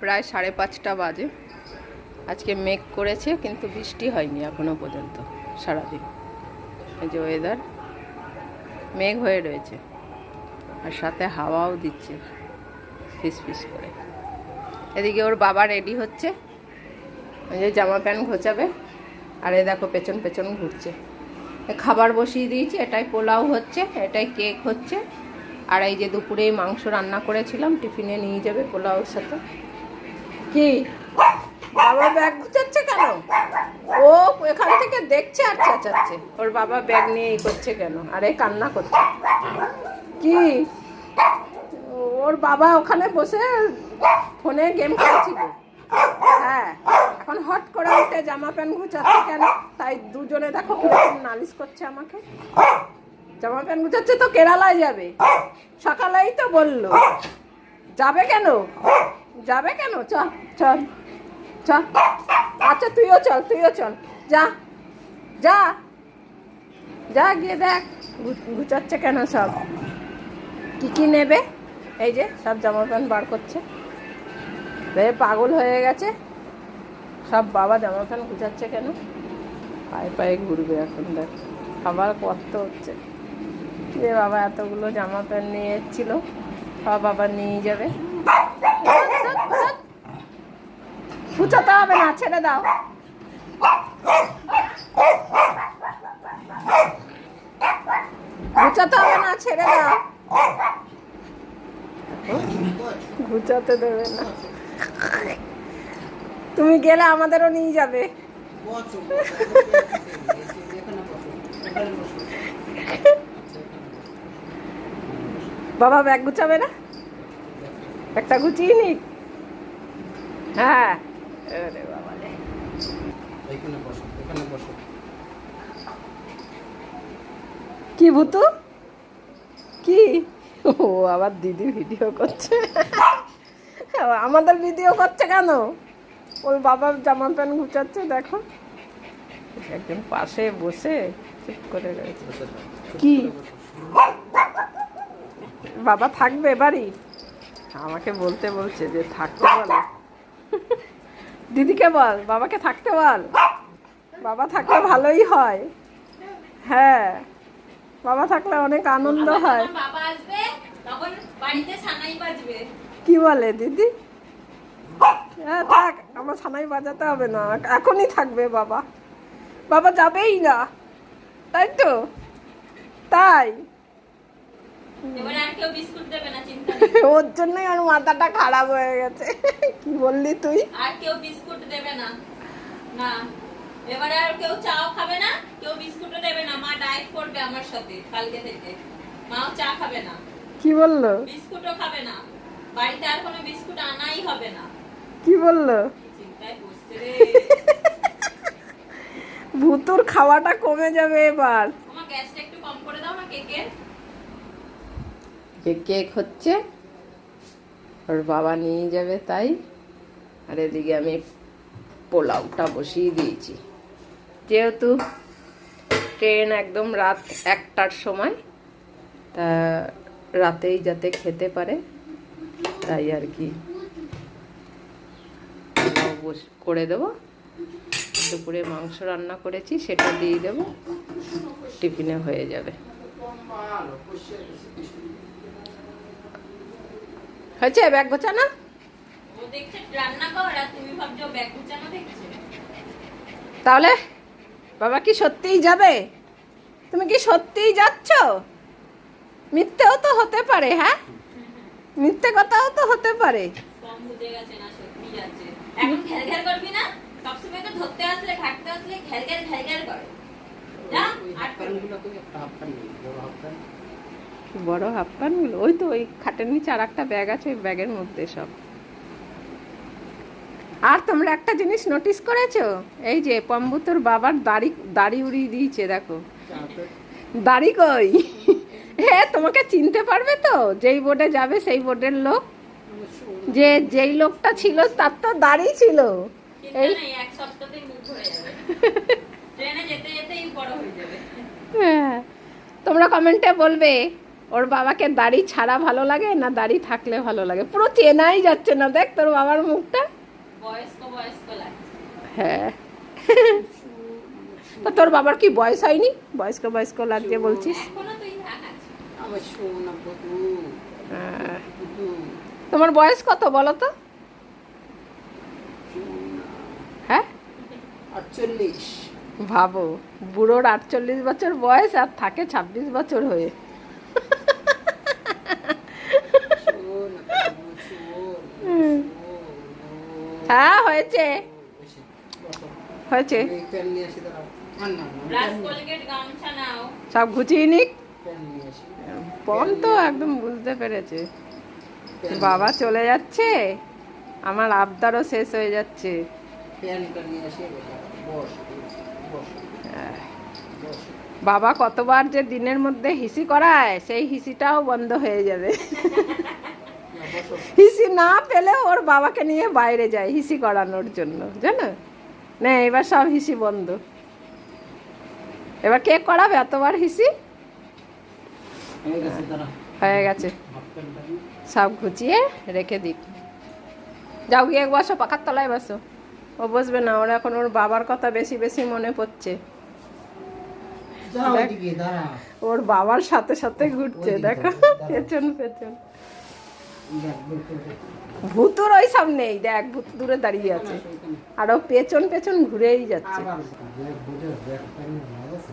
প্রায় সাড়ে পাঁচটা বাজে। আজকে মেঘ করেছে, কিন্তু বৃষ্টি হয়নি এখনও পর্যন্ত সারাদিন। এই যে ওয়েদার মেঘ হয়ে রয়েছে। আর সাথে হাওয়াও দিচ্ছে ফিস ফিস করে। এদিকে ওর বাবা রেডি হচ্ছে। ওই যে জামা প্যান্ট ঘোচাবে আর এ দেখো পেছন পেছন ঘুরছে। খাবার বসিয়ে দিয়েছি, এটাই পোলাও হচ্ছে, এটাই কেক হচ্ছে। আর এই যে দুপুরে মাংস রান্না করেছিলাম, টিফিনে নিয়ে যাবে পোলাওর সাথে। কি? বাবা ব্যাগ গুছাচ্ছে কেন? ও এখান থেকে দেখছে আর চেঁচাচ্ছে। ওর বাবা ব্যাগ নিয়ে করছে কেন? আরে কান্না করছে। কি? ওর বাবা ওখানে বসে ফোনে গেম খেলছিল। হ্যাঁ এখন হট করে উঠে জামা প্যান্ট গুছাচ্ছে কেন? তাই দুজনে দেখো কীরকম নালিশ করছে আমাকে। জামা প্যান্ট গুছাচ্ছে তো কেরালায় যাবে। সকালেই তো বলল। যাবে কেন? যাবে কেন? চল চল চল। আচ্ছা তুইও চল তুইও চল। যা যা যা, গিয়ে দেখ গু- গুছাচ্ছে কেন সব? কি কি নেবে? এই যে, সব জামা প্যান্ট বার করছে। রে, পাগল হয়ে গেছে। সব বাবা জামা প্যান্ট গুছাচ্ছে কেন? পায়ে পায়ে ঘুরবে এখন, দেখ। খাবার কত হচ্ছে। যে বাবা, এতগুলো জামা প্যান্ট নিয়ে এসেছিল। সব বাবা নিয়ে যাবে। হবে না, ছেড়ে দাও। গুছাতে হবে না, ছেড়ে দাও। গুছাতে দেবে না। তুমি গেলে আমাদেরও নিয়ে যাবে। বাবা, ব্যাগ গুছাবে না? একটা গুছিয়ে নি হ্যাঁ। আরে বাবা রে। এখানে বসো এখানে বসো। কি ভুতু? কি? ও আবার দিদি ভিডিও করছে। আমাদের ভিডিও করছে কেন? ওর বাবার জামা প্যান্ট গুছাচ্ছে দেখো। একজন পাশে বসে চুপ করে রয়েছে। কি? বাবা থাকবে বাড়ি আমাকে বলতে বলছে যে থাকতে বল। দিদিকে বল বাবাকে থাকতে বল। বাবা থাকলে ভালোই হয়। হ্যাঁ বাবা থাকলে অনেক আনন্দ হয়। কি বলে দিদি? হ্যাঁ থাক আমার সানাই বাজাতে হবে না এখনই থাকবে বাবা। বাবা যাবেই না তাই তো? তাই এবার আর কেউ বিস্কুট দেবে না চিন্তা নেই ওর জন্যই ওর মাথাটা খারাপ হয়ে গেছে। কি বললি তুই? আর কেউ বিস্কুট দেবে না। না এবারে আর কেউ চাও খাবে না কেউ বিস্কুটও দেবে না। মা ডায়েট করবে আমার সাথে কালকে থেকে। মাও চা খাবে না। কি বলল? বিস্কুটও খাবে না। বাড়িতে আর কোনো বিস্কুট আনাই হবে না। কি বলল? ভুতুর খাওয়াটা কমে যাবে এবার আমার গ্যাসটা একটু কম করে দাও না কেকের যে কেক হচ্ছে, ওর বাবা নিয়ে যাবে তাই। আর এদিকে আমি পোলাওটা বসিয়ে দিয়েছি। যেহেতু ট্রেন একদম রাত একটার সময়, তা রাতেই যাতে খেতে পারে, তাই আর কি। করে দেবো। দুপুরে মাংস রান্না করেছি, সেটা দিয়ে দেবো। টিফিনে হয়ে যাবে। হয়েছে? ব্যাগ গোছানো? ও দেখছে রান্না কর আর তুমি ভাবছ ব্যাগ গুছানো দেখছে। তাহলে বাবা কি সত্যিই যাবে? তুমি কি সত্যিই যাচ্ছ? মিথ্যেও তো হতে পারে হ্যাঁ? মিথ্যে কথাও তো হতে পারে। কম বুঝে গেছে না সত্যি যাচ্ছে। এখন ঘের ঘের করবি না? সবসময় তো ধরতে আসলে বড় হাফ প্যান্ট প্যান্টগুলো ওই তো ওই খাটের নিচে আর একটা ব্যাগ আছে ওই ব্যাগের মধ্যে সব। আর তোমরা একটা জিনিস নোটিস করেছ? এই যে পম্বুতোর বাবার দাড়ি দাড়ি উড়িয়ে দিয়েছে দেখো। দাড়ি কই? হ্যাঁ তোমাকে চিনতে পারবে তো? যেই বোর্ডে যাবে সেই বোর্ডের লোক। যে যেই লোকটা ছিল তার তো দাড়ি ছিল। এই হ্যাঁ তোমরা কমেন্টে বলবে ওর বাবাকে দাড়ি ছাড়া ভালো লাগে না দাড়ি থাকলে ভালো লাগে? পুরো চেনাই যাচ্ছে না দেখ তোর বাবার মুখটা। বয়স্ক বয়স্ক লাগছে। হ্যাঁ। তা তোর বাবার কি বয়স হয়নি? বয়স্ক বয়স্ক লাগছে বলছিস? হ্যাঁ। তোমার বয়স কত বলো তো? হ্যাঁ? আটচল্লিশ। ভাবো বুড়োর আটচল্লিশ বছর বয়স আর থাকে ছাব্বিশ বছর হয়ে সোনা বধু, সোনা, সোনা। হ্যাঁ হয়েছে বেশি, বসো। হয়েছে এই পেন নিয়ে আসি দাঁড়াও। আর না, না, ব্রাশ পেন- কোলগেট গামছা নাও। সব গুছিয়ে নিক? পেন পম তো একদম বুঝতে পেরেছে। বাবা চলে যাচ্ছে? আমার আবদারও শেষ হয়ে যাচ্ছে। বাবা কতবার যে দিনের মধ্যে হিসি করায় সেই হিসিটাও বন্ধ হয়ে যাবে। হিসি না পেলে ওর বাবাকে নিয়ে বাইরে যায় হিসি করানোর জন্য জানো? না এবার সব হিসি বন্ধ। এবার কে করাবে এতবার হিসি? হয়ে গেছে। সব গুছিয়ে রেখে দিক যাও গিয়ে বসো পাখার তলায় বসো। ও বসবে না ওর এখন ওর বাবার কথা বেশি বেশি মনে পড়ছে। ওর বাবার সাথে সাথে ঘুরছে দেখো পেছন পেছন। ভূতুর ওই সামনেই দেখ ভূত দূরে দাঁড়িয়ে আছে। আর পেছন পেছন ঘুরেই যাচ্ছে।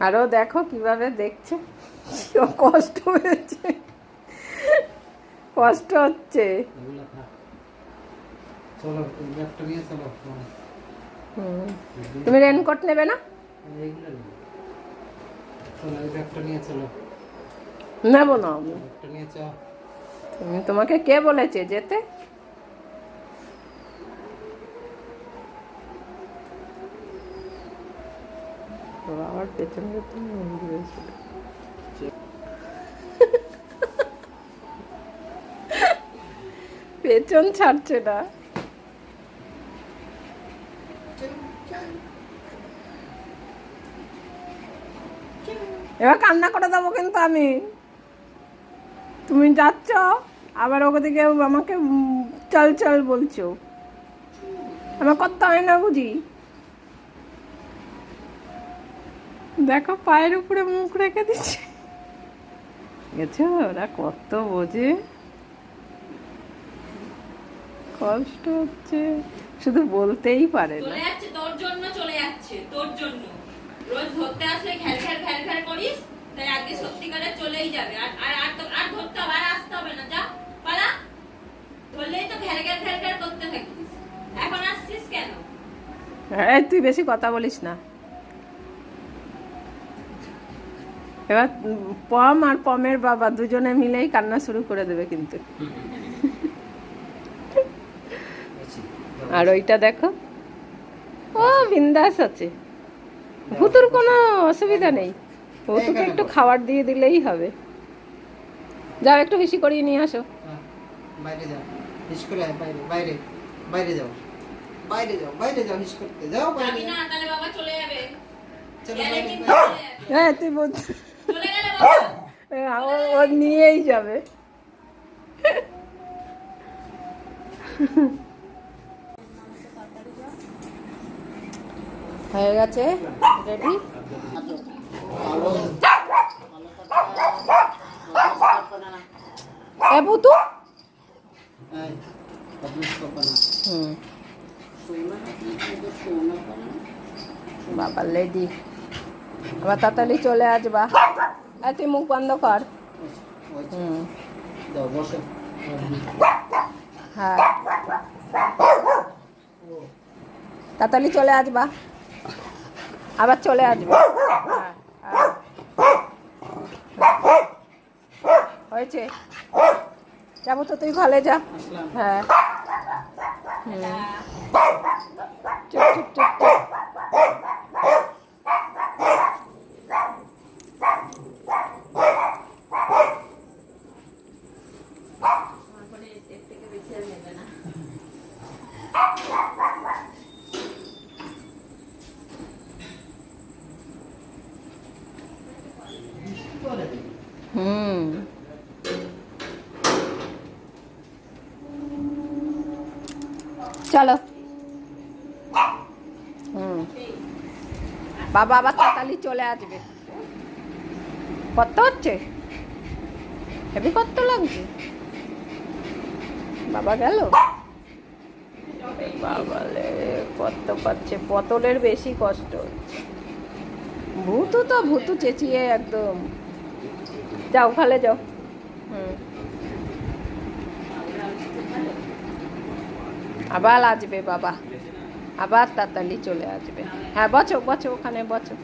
আবার দেখ, কীভাবে দেখছে। কষ্ট হয়েছে। কষ্ট হচ্ছে। তুমি রেনকোট নেবে না? নেব না। আমি ব্যাগটা নিয়ে চল তুমি তোমাকে কে বলেছে যেতে? আবার পেছন মন্দিরে পেছন ছাড়ছে না। এবার কান্না করে দেবো কিন্তু আমি। তুমি যাচ্ছ, আবার ওদিকে আমাকে চল চল বলছো। আমার করতে হয় না বুঝি? দেখো, পায়ের উপরে মুখ রেখে দিচ্ছে। গেছে? ওরা কত বোঝে? কষ্ট হচ্ছে। শুধু বলতেই পারে না। তোর জন্য চলে যাচ্ছে, তোর জন্য। রোজ ধরতে আসলে ঘ্যার ঘ্যার ঘ্যার ঘ্যার করিস তাই আজকে সত্যিকারে চলেই যাবে। আর আর আর ধরতে হবে, আর আসতে হবে না। যা, পালা। ধরলেই তো করতে থাকিস। এখন আসছিস কেন? এই, তুই বেশি কথা বলিস না। এবার পম আর পমের বাবা দুজনে মিলেই কান্না শুরু করে দেবে কিন্তু। আর ওইটা দেখো। ও, বিন্দাস আছে। ভুতুর কোনো অসুবিধা নেই। ভুতুকে একটু খাবার দিয়ে দিলেই হবে। যাও একটু হিসি করিয়ে নিয়ে আসো। হ্যাঁ, বাইরে যাও। হিস করে বাইরে বাইরে বাইরে যাও। বাইরে যাও বাইরে যাও হিস করতে। যাও বাইরে। যাবি না তাহলে বাবা চলে যাবে। চলো। হ্যাঁ তুই বল। চলে গেলে বাবা। হ্যাঁ, ও ও নিয়েই যাবে। হয়ে গেছে? রেডি এ না। হুম। বাবা লেডি। আবার তাড়াতাড়ি চলে আসবা। আর তুই মুখ বন্ধ কর। হুম। হ্যাঁ। তাড়াতাড়ি চলে আসবা। আবার চলে আসবা। হয়েছে। যাব তো তুই ঘরে যা। হ্যাঁ। চুপ চুপ চুপ তারপরে এর থেকে বেশি আর নেবে না করে হুম চলো। হুম। বাবা আবার তাড়াতাড়ি চলে আসবে। কত হচ্ছে? হেভি কত লাগছে? বাবা গেল? বাবালে কত পাচ্ছে? পটলের বেশি কষ্ট। হচ্ছে ভূতু তো ভূতু চেঁচিয়ে একদম। যাও, খালে যাও। হুম। আবার আসবে বাবা। আবার তাড়াতাড়ি চলে আসবে। হ্যাঁ বছো বছো ওখানে বছো